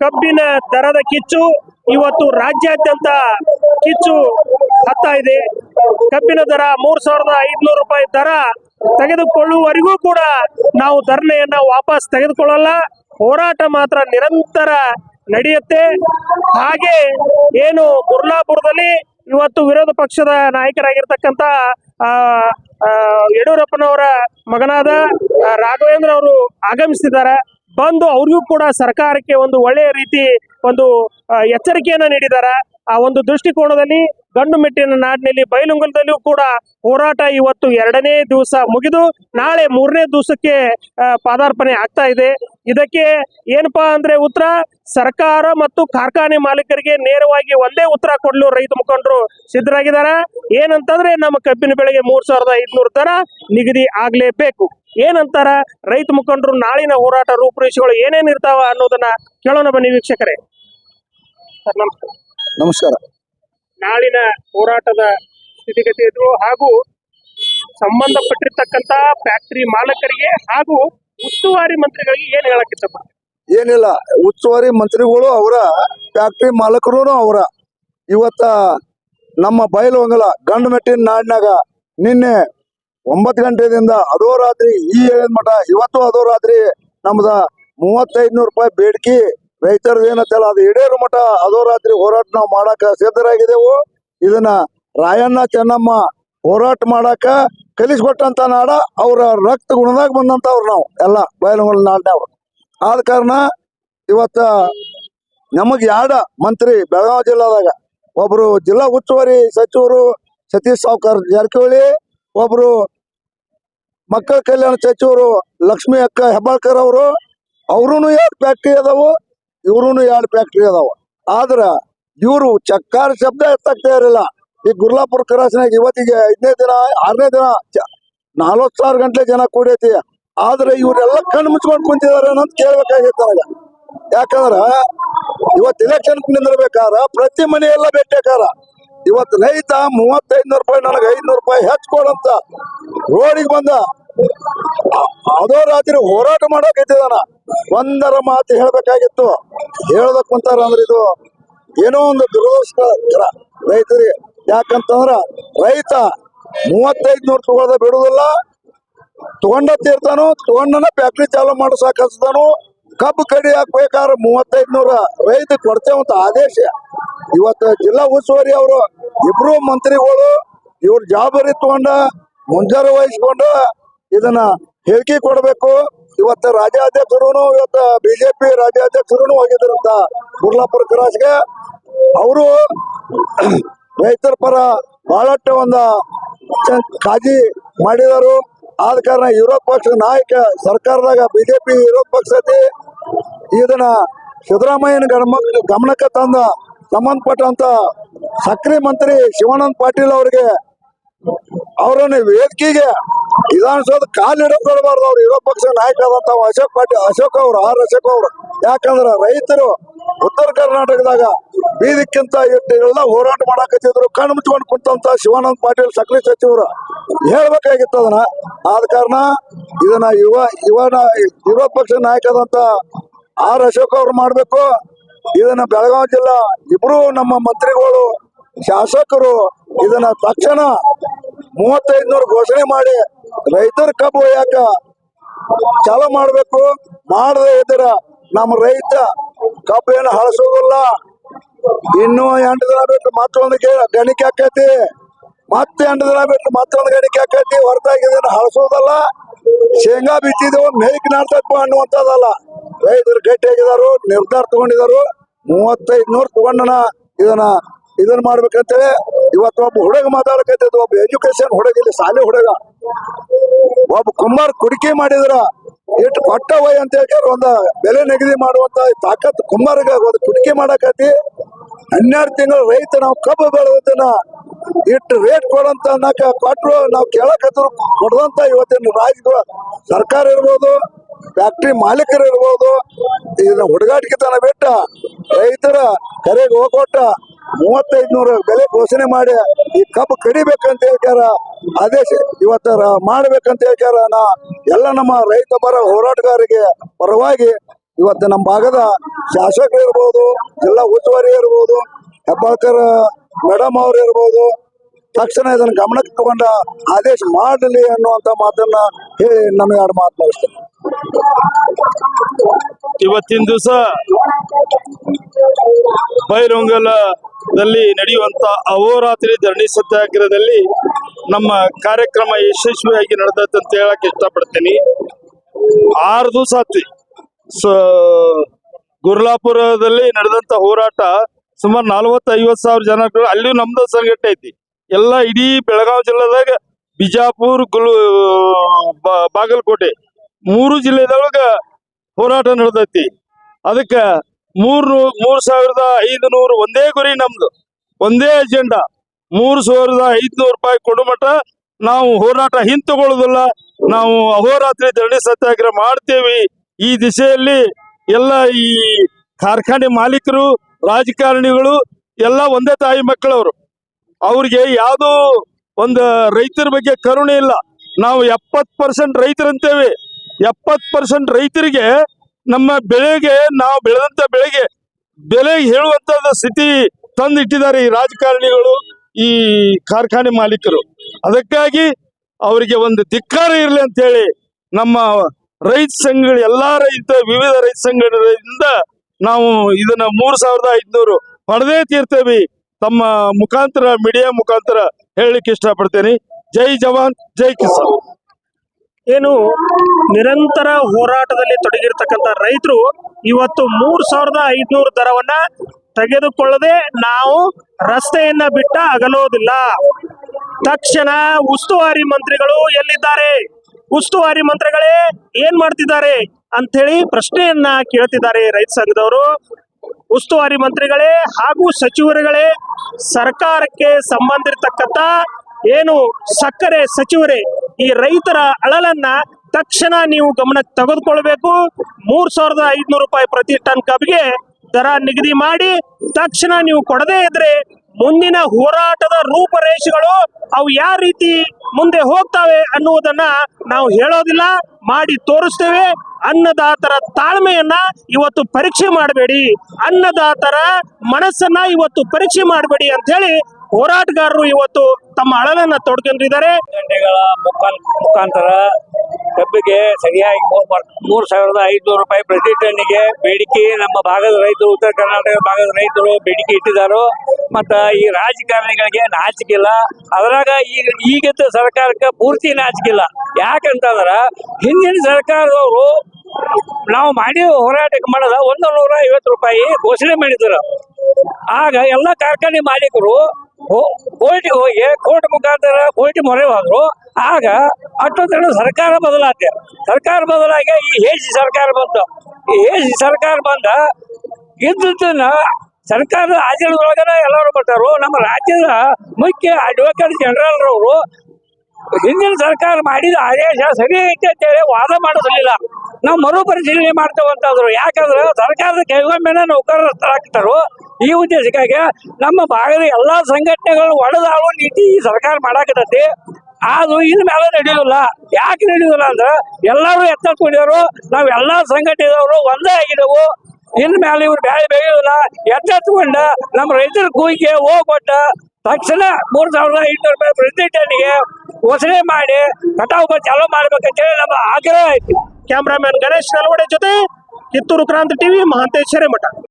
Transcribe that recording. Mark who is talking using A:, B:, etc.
A: ಕಬ್ಬಿನ ದರದ ಕಿಚ್ಚು ಇವತ್ತು ರಾಜ್ಯಾದ್ಯಂತ ಕಿಚ್ಚು ಹತ್ತಾ ಇದೆ. ಕಬ್ಬಿನ ದರ ಮೂರ್ ಸಾವಿರದ ಐದ್ನೂರು ರೂಪಾಯಿ ದರ ತೆಗೆದುಕೊಳ್ಳುವವರೆಗೂ ಕೂಡ ನಾವು ಧರಣೆಯನ್ನ ವಾಪಸ್ ತೆಗೆದುಕೊಳ್ಳಲ್ಲ. ಹೋರಾಟ ಮಾತ್ರ ನಿರಂತರ ನಡೆಯುತ್ತೆ. ಹಾಗೆ ಏನು ಮುರ್ಲಾಪುರದಲ್ಲಿ ಇವತ್ತು ವಿರೋಧ ಪಕ್ಷದ ಆ, ಯಡಿಯೂರಪ್ಪನವರ ಮಗನಾದ ರಾಘವೇಂದ್ರ ಅವರು ಆಗಮಿಸಿದ್ದಾರೆ. ಬಂದು ಅವ್ರಿಗೂ ಕೂಡ ಸರ್ಕಾರಕ್ಕೆ ಒಂದು ಒಳ್ಳೆಯ ರೀತಿ ಒಂದು ಎಚ್ಚರಿಕೆಯನ್ನು ನೀಡಿದ್ದಾರೆ ಆ ಒಂದು ದೃಷ್ಟಿಕೋನದಲ್ಲಿ ಗಂಡು ಮೆಟ್ಟಿನ ನಾಡಿನಲ್ಲಿ ಬೈಲುಂಗಲದಲ್ಲಿಯೂ ಕೂಡ ಹೋರಾಟ ಇವತ್ತು ಎರಡನೇ ದಿವಸ ಮುಗಿದು ನಾಳೆ ಮೂರನೇ ದಿವಸಕ್ಕೆ ಪಾದಾರ್ಪಣೆ ಆಗ್ತಾ ಇದೆ. ಇದಕ್ಕೆ ಏನಪ್ಪಾ ಅಂದ್ರೆ ಉತ್ತರ, ಸರ್ಕಾರ ಮತ್ತು ಕಾರ್ಖಾನೆ ಮಾಲೀಕರಿಗೆ ನೇರವಾಗಿ ಒಂದೇ ಉತ್ತರ ಕೊಡಲು ರೈತ ಮುಖಂಡರು ಸಿದ್ಧರಾಗಿದ್ದಾರೆ. ಏನಂತಂದ್ರೆ ನಮ್ಮ ಕಬ್ಬಿನ ಬೆಳೆಗೆ ಮೂರ್ ಸಾವಿರದ ಐದುನೂರು ದರ ನಿಗದಿ ಆಗ್ಲೇಬೇಕು. ಏನಂತಾರ? ರೈತ ಮುಖಂಡರು ನಾಳಿನ ಹೋರಾಟ ರೂಪುರೇಷೆಗಳು ಏನೇನ್ ಇರ್ತಾವ ಅನ್ನೋದನ್ನ ಕೇಳೋಣ ಬನ್ನಿ ವೀಕ್ಷಕರೇ. ಸರ್ ನಮಸ್ಕಾರ
B: ನಮಸ್ಕಾರ.
A: ನಾಳಿನ ಹೋರಾಟದ ಸ್ಥಿತಿಗತಿ ಇದ್ರು ಹಾಗೂ ಸಂಬಂಧಪಟ್ಟಿರ್ತಕ್ಕಂತ ಫ್ಯಾಕ್ಟರಿ ಮಾಲಕರಿಗೆ ಹಾಗೂ ಉಸ್ತುವಾರಿ ಮಂತ್ರಿಗಳಿಗೆ ಏನ್ ಹೇಳಕ್ ಇಷ್ಟಪಡ್ತೀವಿ
B: ಏನಿಲ್ಲ ಉಸ್ತುವಾರಿ ಮಂತ್ರಿಗಳು ಅವರ ಫ್ಯಾಕ್ಟರಿ ಮಾಲಕರು ಅವರ. ಇವತ್ತ ನಮ್ಮ ಬಯಲುವಂಗಲ ಗಂಡು ಮೆಟ್ಟಿನ ನಾಡಿನಾಗ ನಿನ್ನೆ ಒಂಬತ್ತು ಗಂಟೆದಿಂದ ಅದೋ ರಾತ್ರಿ ಈ ಮಠ, ಇವತ್ತು ಅದೋ ರಾತ್ರಿ ನಮ್ದ ಮೂವತ್ತೈದ್ನೂರು ರೂಪಾಯಿ ಬೇಡಿಕೆ, ರೈತರದ್ದು ಏನತ್ತಲ್ಲ ಅದು ಈಡೇರು ಮಠ ಅದೋ ರಾತ್ರಿ ಹೋರಾಟ ನಾವು ಮಾಡಾಕ ಸಿದ್ಧರಾಗಿದ್ದೆವು. ಇದನ್ನ ರಾಯಣ್ಣ, ಚೆನ್ನಮ್ಮ ಹೋರಾಟ ಮಾಡಾಕ ಕಲಿಸ್ಕೊಟ್ಟಂತ ನಾಡ, ಅವರ ರಕ್ತ ಗುಣದಾಗ ಬಂದಂತವ್ರು ನಾವು, ಎಲ್ಲ ಬಯಲುಗಳ ನಾಡ್ನವ್ರು ಆದ ಕಾರಣ ಇವತ್ತ ನಮಗ್ ಯಾಡ ಮಂತ್ರಿ ಬೆಳಗಾವಿ ಜಿಲ್ಲಾದಾಗ, ಒಬ್ರು ಜಿಲ್ಲಾ ಉಸ್ತುವಾರಿ ಸಚಿವರು ಸತೀಶ್ ಸಾವ್ಕರ್ ಜಾರಕಿಹೊಳಿ, ಒಬ್ರು ಮಕ್ಕಳ ಕಲ್ಯಾಣ ಸಚಿವರು ಲಕ್ಷ್ಮಿ ಅಕ್ಕ ಹೆಬ್ಬಾಳ್ಕರ್ ಅವರು ಅವ್ರೂ ಎರಡು ಫ್ಯಾಕ್ಟ್ರಿ ಅದಾವು ಇವ್ರೂ ಎರಡು ಫ್ಯಾಕ್ಟ್ರಿ ಅದಾವ. ಆದ್ರ ಇವರು ಚಕ್ಕಾರ ಶಬ್ದ ಎತ್ತಾಗ್ತಾ ಇರಲಿಲ್ಲ. ಈ ಗುರ್ಲಾಪುರ ಕ್ರಾಸ್ನಾಗ ಇವತ್ತಿಗೆ ಐದನೇ ದಿನ, ಆರನೇ ದಿನ ನಲ್ವತ್ತು ಸಾವಿರ ಗಂಟೆ ಜನ ಕೂಡೈತಿ. ಆದ್ರೆ ಇವರೆಲ್ಲ ಕಣ್ಣು ಮುಚ್ಕೊಂಡು ಕುಂತಿದಾರೆ ಅನ್ನೋದು ಕೇಳ್ಬೇಕಾಗಿತ್ತು ನನಗೆ. ಯಾಕಂದ್ರ ಇವತ್ತು ಎಲೆಕ್ಷನ್ ನಿಂದಿರ್ಬೇಕಾರ ಪ್ರತಿ ಮನೆಯೆಲ್ಲ ಭೇಟಿಯಾಕಾರ ಇವತ್ತು ರೈತ ಮೂವತ್ತೈದ್ನೂರು ರೂಪಾಯಿ, ನನಗೆ ಐದ್ನೂರು ರೂಪಾಯಿ ಹೆಚ್ಚು ಕೊಡಂತ ರೋಡಿಗೆ ಬಂದ. ಅದೋ ರಾತ್ರಿ ಹೋರಾಟ ಮಾಡಕತ್ತಿದಾನ ಒಂದರ ಮಾತು ಹೇಳ್ಬೇಕಾಗಿತ್ತು. ಹೇಳ್ದಕ್ ಕುಂತಾರ ಅಂದ್ರೆ ಇದು ಏನೋ ಒಂದು ದುರದೃಷ್ಟ ರೈತರಿ ಯಾಕಂತಂದ್ರ ರೈತ ಮೂವತ್ತೈದು ನೂರು ತಗೊಳ್ದ ಬಿಡುದಿಲ್ಲ ತಗೊಂಡ ತೀರ್ತಾನು, ತಗೊಂಡನ ಫ್ಯಾಕ್ಟ್ರಿ ಚಾಲು ಮಾಡೋ ಸಾಕಸ್ತಾನು ಕಬ್ಬು ಕಡಿ ಹಾಕ್ಬೇಕಾದ್ರೆ ಮೂವತ್ತೈದು ನೂರ ರೈತ ಕೊಡ್ತೇವಂತ ಆದೇಶ. ಇವತ್ತು ಜಿಲ್ಲಾ ಉಸ್ತುವಾರಿ ಅವರು ಇಬ್ರು ಮಂತ್ರಿಗಳು ಇವ್ರ ಜವಾಬ್ದಾರಿ ತಗೊಂಡ, ಮುಂಜಾನೆ ವಹಿಸ್ಕೊಂಡು ಇದನ್ನ ಹೇಳಿಕೆ ಕೊಡಬೇಕು. ಇವತ್ತು ರಾಜ್ಯಾಧ್ಯಕ್ಷರು ಇವತ್ತು ಬಿಜೆಪಿ ರಾಜ್ಯಾಧ್ಯಕ್ಷರು ಹೋಗಿದ್ರಂತ ಬುರ್ಲಾಪುರ ಕ್ರಾಸ್ಗೆ. ಅವರು ರೈತರ ಪರ ಬಹಳಷ್ಟು ಒಂದು ಕಾಜಿ ಮಾಡಿದರು. ಆದ ಕಾರಣ ಯುರೋಪ್ ಪಕ್ಷದ ನಾಯಕ ಸರ್ಕಾರದಾಗ ಬಿಜೆಪಿ, ಯುರೋಪ್ ಪಕ್ಷ ಐತಿ ಇದನ್ನ ಸಿದ್ದರಾಮಯ್ಯನ ಗಮನ ಗಮನಕ್ಕೆ ತಂದ ಸಂಬಂಧಪಟ್ಟಂತ ಸಕ್ರಿ ಮಂತ್ರಿ ಶಿವಾನಂದ ಪಾಟೀಲ್ ಅವರಿಗೆ ಅವರನ್ನು ವೇದಿಕೆಗೆ ವಿಧಾನಸೌಧ ಕಾಲಿಡಬಾರ್ದು ಅವ್ರು. ವಿರೋಧ ಪಕ್ಷ ನಾಯಕ ಆದಂತ ಅಶೋಕ್ ಪಾಟೀಲ್, ಅಶೋಕ್ ಅವರು, ಆರ್ ಅಶೋಕ್ ಅವರು. ಯಾಕಂದ್ರೆ ರೈತರು ಉತ್ತರ ಕರ್ನಾಟಕದಾಗ ಬೀದಿಕ್ಕಿಂತ ಎಲ್ಲ ಹೋರಾಟ ಮಾಡಾಕತ್ತಿದ್ರು. ಕಣ್ಣು ಮುಚ್ಕೊಂಡು ಕುಂತಂತ ಶಿವಾನಂದ ಪಾಟೀಲ್ ಸಕ್ರಿ ಸಚಿವರು. ಹೇಳ್ಬೇಕಾಗಿತ್ತು ಅದನ್ನ. ಆದ ಕಾರಣ ಇದನ್ನ ಯುವ, ಯುವನ ವಿರೋಧ ಪಕ್ಷ ನಾಯಕ ಆದಂತ ಆರ್ ಅಶೋಕ್ ಅವ್ರು ಮಾಡ್ಬೇಕು. ಇದನ್ನ ಬೆಳಗಾವಿ ಜಿಲ್ಲಾ ಇಬ್ರು ನಮ್ಮ ಮಂತ್ರಿಗಳು, ಶಾಸಕರು ಇದನ್ನ ತಕ್ಷಣ ಮೂವತ್ತೈದು ನೂರು ಘೋಷಣೆ ಮಾಡಿ ರೈತರ ಕಬ್ಬು ಯಾಕ ಚಾಲು ಮಾಡ್ಬೇಕು. ಮಾಡದೆ ಇದ್ರ ನಮ್ಮ ರೈತ ಕಬ್ಬು ಏನು ಹಳಸೋದಿಲ್ಲ. ಇನ್ನು ಎಂಟು ದಿನ ಬಿಟ್ಟು ಮತ್ತೊಂದು ಗಣಿಕೆ ಆಕೈತಿ. ಮತ್ತೆ ಎಂಟು ದಿನ ಬಿಟ್ಟು ಮತ್ತೊಂದು ಗಣಿಕೆ ಆಕೈತಿ. ಹೊರತಾಗಿ ಇದನ್ನ ಹಳಸೋದಲ್ಲ. ಶೇಂಗಾ ಬಿತ್ತಿದೆವು ಮೇಕ್ ನಾಡ್ತಪ್ಪ ಅನ್ನುವಂಥದ್ದಲ್ಲ. ರೈತರು ಗಟ್ಟಿಯಾಗಿದಾರು, ನಿರ್ಧಾರ ತಗೊಂಡಿದಾರು. ಮೂವತ್ತೈದು ನೂರು ತಗೊಂಡನ ಇದನ್ನ ಇದನ್ನ ಮಾಡ್ಬೇಕಂತೇಳಿ ಇವತ್ತು ಒಬ್ಬ ಹುಡುಗ ಮಾತಾಡಕತ್ತಿದ್ದು, ಒಬ್ಬ ಎಜುಕೇಶನ್ ಹುಡುಗ, ಇಲ್ಲಿ ಶಾಲೆ ಹುಡುಗ. ಒಬ್ಬ ಕುಮಾರ್ ಕುಡಿಕೆ ಮಾಡಿದ್ರ ಇಟ್ಟು ಕೊಟ್ಟ ವೈ ಅಂತ ಹೇಳಿ ಒಂದ ಬೆಲೆ ನಿಗದಿ ಮಾಡುವಂತ ತಾಕತ್ ಕುಮಾರ್ಗ ಒಂದು ಕುಡಿಕೆ ಮಾಡಕತಿ ಹನ್ನೆರಡು ತಿಂಗಳು ರೈತ ನಾವು ಕಬ್ಬು ಬೆಳೆದನ್ನ ಇಟ್ಟು ರೇಟ್ ಕೊಡಂತ ನಾಕ ಕೊಟ್ಟರು ನಾವು ಕೇಳಕತ್ರು ಕೊಡದಂತ ಇವತ್ತಿನ ರಾಜ್ಯ ಸರ್ಕಾರ ಇರ್ಬೋದು ಫ್ಯಾಕ್ಟ್ರಿ ಮಾಲೀಕರು ಇರ್ಬೋದು, ಇದನ್ನ ಹುಡುಗಾಟಿಕೆತನ ಬಿಟ್ಟ ರೈತರ ಕರೆಗೆ ಹೋಗೊಟ್ಟ ಮೂವತ್ತೈದು ನೂರು ಬೆಲೆ ಘೋಷಣೆ ಮಾಡಿ, ಈ ಕಬ್ಬು ಕಡಿಬೇಕಂತ ಹೇಳ್ಯಾರ ಆದೇಶ ಇವತ್ತ ಮಾಡ್ಬೇಕಂತ ಹೇಳ್ಯಾರ ನಾ ಎಲ್ಲ ನಮ್ಮ ರೈತ ಪರ ಹೋರಾಟಗಾರರಿಗೆ ಪರವಾಗಿ ಇವತ್ತು ನಮ್ಮ ಭಾಗದ ಶಾಸಕರು ಇರ್ಬೋದು, ಜಿಲ್ಲಾ ಉಸ್ತುವಾರಿ ಇರ್ಬೋದು, ಹೆಬ್ಬಾಳ್ಕರ್ ಮೇಡಮ್ ಅವ್ರು ಇರ್ಬೋದು, ತಕ್ಷಣ ಇದನ್ನ ಗಮನಕ್ಕೆ ತಗೊಂಡ ಆದೇಶ ಮಾಡಲಿ ಅನ್ನುವಂತ ಮಾತನ್ನ ಹೇಳಿ ನಾನು ಎರಡು ಮಾತು
C: ಇವತ್ತಿನ ದಿವಸ ಬೈಲೊಂಗಲದಲ್ಲಿ ನಡೆಯುವಂತ ಅಹೋರಾತ್ರಿ ಧರಣಿ ಸತ್ಯಾಗ್ರಹದಲ್ಲಿ ನಮ್ಮ ಕಾರ್ಯಕ್ರಮ ಯಶಸ್ವಿಯಾಗಿ ನಡೆದತ್ತೆ ಅಂತ ಹೇಳಕ್ ಇಷ್ಟಪಡ್ತೀನಿ. ಆರು ದಿವಸ ಗುರ್ಲಾಪುರದಲ್ಲಿ ನಡೆದಂತ ಹೋರಾಟ ಸುಮಾರು ನಲವತ್ತು ಐವತ್ ಸಾವಿರ ಜನ ಅಲ್ಲಿಯೂ ನಮ್ದು ಸಂಘಟನೆ ಐತಿ. ಎಲ್ಲ ಇಡೀ ಬೆಳಗಾವಿ ಜಿಲ್ಲೆದಾಗ ಬಿಜಾಪುರ್, ಗುಲ್ ಬಾಗಲಕೋಟೆ ಮೂರು ಜಿಲ್ಲೆದೊಳಗ ಹೋರಾಟ ನಡೆದೈತಿ. ಅದಕ್ಕ ಮೂರು, ಮೂರ್ ಸಾವಿರದ ಐದು ನೂರು ಒಂದೇ ಗುರಿ ನಮ್ದು. ಒಂದೇ ಅಜೆಂಡಾ ಮೂರು ಸಾವಿರದ ಐದ್ನೂರು ರೂಪಾಯಿ ಕೊಡು ನಾವು ಹೋರಾಟ ಹಿಂತಗೊಳ್ಳೋದಿಲ್ಲ ನಾವು ಅಹೋರಾತ್ರಿ ಧರಣಿ ಸತ್ಯಾಗ್ರಹ ಮಾಡ್ತೇವೆ. ಈ ದಿಶೆಯಲ್ಲಿ ಎಲ್ಲ ಈ ಕಾರ್ಖಾನೆ ಮಾಲೀಕರು, ರಾಜಕಾರಣಿಗಳು, ಎಲ್ಲ ಒಂದೇ ತಾಯಿ ಮಕ್ಕಳವರು. ಅವ್ರಿಗೆ ಯಾವುದೋ ಒಂದು ರೈತರ ಬಗ್ಗೆ ಕರುಣೆ ಇಲ್ಲ. ನಾವು ಎಪ್ಪತ್ ಪರ್ಸೆಂಟ್ ರೈತರಂತೇವೆ. ಎಪ್ಪತ್ ಪರ್ಸೆಂಟ್ ರೈತರಿಗೆ ನಮ್ಮ ಬೆಳೆಗೆ, ನಾವು ಬೆಳೆದಂತ ಬೆಳೆಗೆ ಬೆಲೆ ಹೇಳುವಂತ ಸ್ಥಿತಿ ತಂದಿಟ್ಟಿದ್ದಾರೆ ಈ ರಾಜಕಾರಣಿಗಳು, ಈ ಕಾರ್ಖಾನೆ ಮಾಲೀಕರು. ಅದಕ್ಕಾಗಿ ಅವರಿಗೆ ಒಂದು ಧಿಕ್ಕಾರ ಇರಲಿ ಅಂತ ಹೇಳಿ ನಮ್ಮ ರೈತ ಸಂಘಗಳು, ಎಲ್ಲಾ ರೈತ, ವಿವಿಧ ರೈತ ಸಂಘಗಳಿಂದ ನಾವು ಇದನ್ನ ಮೂರು ಸಾವಿರದ ಐದ್ನೂರು ಪಡೆದೇ ತೀರ್ತೇವೆ. ತಮ್ಮ ಮುಖಾಂತರ ಮೀಡಿಯಾ ಮುಖಾಂತರ ಹೇಳಲಿಕ್ಕೆ ಇಷ್ಟಪಡ್ತೇನೆ. ಜೈ ಜವಾನ್, ಜೈ ಕಿಸಾನ್.
A: ಏನು ನಿರಂತರ ಹೋರಾಟದಲ್ಲಿ ತೊಡಗಿರ್ತಕ್ಕಂಥ ರೈತರು ಇವತ್ತು ಮೂರ್ ಸಾವಿರದ ಐದ್ನೂರು ದರವನ್ನ ತೆಗೆದುಕೊಳ್ಳದೆ ನಾವು ರಸ್ತೆಯನ್ನ ಬಿಟ್ಟ ಅಗಲೋದಿಲ್ಲ. ತಕ್ಷಣ ಉಸ್ತುವಾರಿ ಮಂತ್ರಿಗಳು ಎಲ್ಲಿದ್ದಾರೆ? ಉಸ್ತುವಾರಿ ಮಂತ್ರಿಗಳೇ ಏನ್ ಮಾಡ್ತಿದ್ದಾರೆ ಅಂಥೇಳಿ ಪ್ರಶ್ನೆಯನ್ನ ಕೇಳ್ತಿದ್ದಾರೆ ರೈತ ಸಂಘದವರು. ಉಸ್ತುವಾರಿ ಮಂತ್ರಿಗಳೇ ಹಾಗೂ ಸಚಿವರುಗಳೇ, ಸರ್ಕಾರಕ್ಕೆ ಸಂಬಂಧಿರ್ತಕ್ಕಂಥ ಏನು ಸಕ್ಕರೆ ಸಚಿವರೇ ಈ ರೈತರ ಅಳಲನ್ನ ತಕ್ಷಣ ನೀವು ಗಮನಕ್ಕೆ ತೆಗೆದುಕೊಳ್ಬೇಕು ಮೂರ್ ಸಾವಿರದ ಐದ್ನೂರು ರೂಪಾಯಿ ಪ್ರತಿ ಟನ್ ಕಬ್ಬಿಗೆ ದರ ನಿಗದಿ ಮಾಡಿ, ತಕ್ಷಣ ನೀವು ಕೊಡದೇ ಇದ್ರೆ ಮುಂದಿನ ಹೋರಾಟದ ರೂಪರೇಷೆಗಳು ಅವು ಯಾವ ರೀತಿ ಮುಂದೆ ಹೋಗ್ತವೆ ಅನ್ನುವುದನ್ನ ನಾವು ಹೇಳೋದಿಲ್ಲ. ಮಾಡಿ ತೋರಿಸ್ತೇವೆ. ಅನ್ನದಾತರ ತಾಳ್ಮೆಯನ್ನ ಇವತ್ತು ಪರೀಕ್ಷೆ ಮಾಡಬೇಡಿ. ಅನ್ನದಾತರ ಮನಸ್ಸನ್ನ ಇವತ್ತು ಪರೀಕ್ಷೆ ಮಾಡಬೇಡಿ ಅಂತ ಹೇಳಿ ಹೋರಾಟಗಾರರು ಇವತ್ತು ತಮ್ಮ ಅಳಲನ್ನ ತೊಡ್ಕೊಂಡಿದ್ದಾರೆ.
D: ಗಂಟೆಗಳ ಮುಖಾಂತರ ಕಬ್ಬಿಗೆ ಸರಿಯಾಗಿ ಮೂರ್ ಸಾವಿರದ ಐದುನೂರು ರೂಪಾಯಿ ಪ್ರತಿ ಟನ್ನಿಗೆ ಬೇಡಿಕೆ ನಮ್ಮ ಭಾಗದ ರೈತರು, ಉತ್ತರ ಕರ್ನಾಟಕ ಭಾಗದ ರೈತರು ಬೇಡಿಕೆ ಇಟ್ಟಿದ್ದಾರೆ. ಮತ್ತ ಈ ರಾಜಕಾರಣಿಗಳಿಗೆ ನಾಚಿಕಿಲ್ಲ ಅದ್ರಾಗ ಈಗ ಈಗಿದ್ದ ಸರ್ಕಾರಕ್ಕೆ ಪೂರ್ತಿ ನಾಚಿಕಿಲ್ಲ ಯಾಕಂತಂದ್ರ ಹಿಂದಿನ ಸರ್ಕಾರದವರು ನಾವು ಮಾಡಿ ಹೋರಾಟಕ್ಕೆ ಮಾಡೋದ ಒಂದು ನೂರ ಐವತ್ತು ರೂಪಾಯಿ ಘೋಷಣೆ ಮಾಡಿದ್ರು. ಆಗ ಎಲ್ಲ ಕಾರ್ಖಾನೆ ಮಾಲೀಕರು ಕೋರ್ಟಿಗೆ ಹೋಗಿ ಕೋರ್ಟ್ ಮುಖಾಂತರ ಕೋರ್ಟ್ ಮೊರೆ ಹೋದ್ರು ಆಗ ಅಷ್ಟೊಂದು ಸರ್ಕಾರ ಬದಲಾತೆ. ಸರ್ಕಾರ ಬದಲಾಗಿ ಈ ಹೇಸಿ ಸರ್ಕಾರ ಬಂತು. ಈ ಹೇಸಿ ಸರ್ಕಾರ ಬಂದ ಇದ್ದದನ್ನ ಸರ್ಕಾರದ ಆಚರಣೆದೊಳಗನ ಎಲ್ಲರೂ ಬರ್ತಾರು ನಮ್ಮ ರಾಜ್ಯದ ಮುಖ್ಯ ಅಡ್ವೊಕೇಟ್ ಜನರಲ್ ರವರು ಹಿಂದಿನ ಸರ್ಕಾರ ಮಾಡಿದ ಆದೇಶ ಸರಿ ಐತೆ ಅಂತೇಳಿ ವಾದ ಮಾಡೋದಿಲ್ಲ ನಾವು ಮರು ಪರಿಶೀಲನೆ ಮಾಡ್ತೇವಂತಂದ್ರು. ಯಾಕಂದ್ರೆ ಸರ್ಕಾರದ ಕೈಗೊಮ್ಮೆನ ನೌಕರರಾಗ್ತಾರೋ ಈ ಉದ್ದೇಶಕ್ಕಾಗಿ ನಮ್ಮ ಭಾಗದ ಎಲ್ಲಾ ಸಂಘಟನೆಗಳು ಒಡೆದಾಳು ನೀತಿ ಈ ಸರ್ಕಾರ ಮಾಡಾಕತೈತಿ ಅದು ಇನ್ ಮೇಲೆ ನಡೆಯೋದಿಲ್ಲ. ಯಾಕೆ ನಡೆಯೋದಿಲ್ಲ ಅಂದ್ರೆ ಎಲ್ಲರೂ ಎಚ್ಚೆತ್ಕೊಂಡಿದ್ರು ನಾವ್ ಎಲ್ಲಾ ಸಂಘಟನೆದವರು ಒಂದೇ ಆಗಿದವು. ಇನ್ ಮೇಲೆ ಇವ್ರು ಬ್ಯಾಳೆ ಬೆಳೆಯೋದಿಲ್ಲ. ಎಚ್ಚೆತ್ಕೊಂಡ ನಮ್ಮ ರೈತರ ಕೂಗಿಗೆ ಹೋಗ್ಕೊಟ್ಟ ತಕ್ಷಣ ಮೂರ್ ಸಾವಿರದ ಐನೂರು ರೂಪಾಯಿ ಪ್ರತಿ ಟನ್ಗೆ ಘೋಷಣೆ ಮಾಡಿ ಕಟಾವು ಚಾಲೂ ಮಾಡ್ಬೇಕಂತೇಳಿ ನಮ್ಮ ಆಗ್ರಹ ಐತಿ.
A: ಕ್ಯಾಮ್ರಾಮನ್ ಗಣೇಶ್ ನಲ್ವಡೆ ಜೊತೆ ಕಿತ್ತೂರು ಕ್ರಾಂತಿ ಟಿವಿ ಮಹಾಂತೇಶ್ ಹಿರೇಮಠ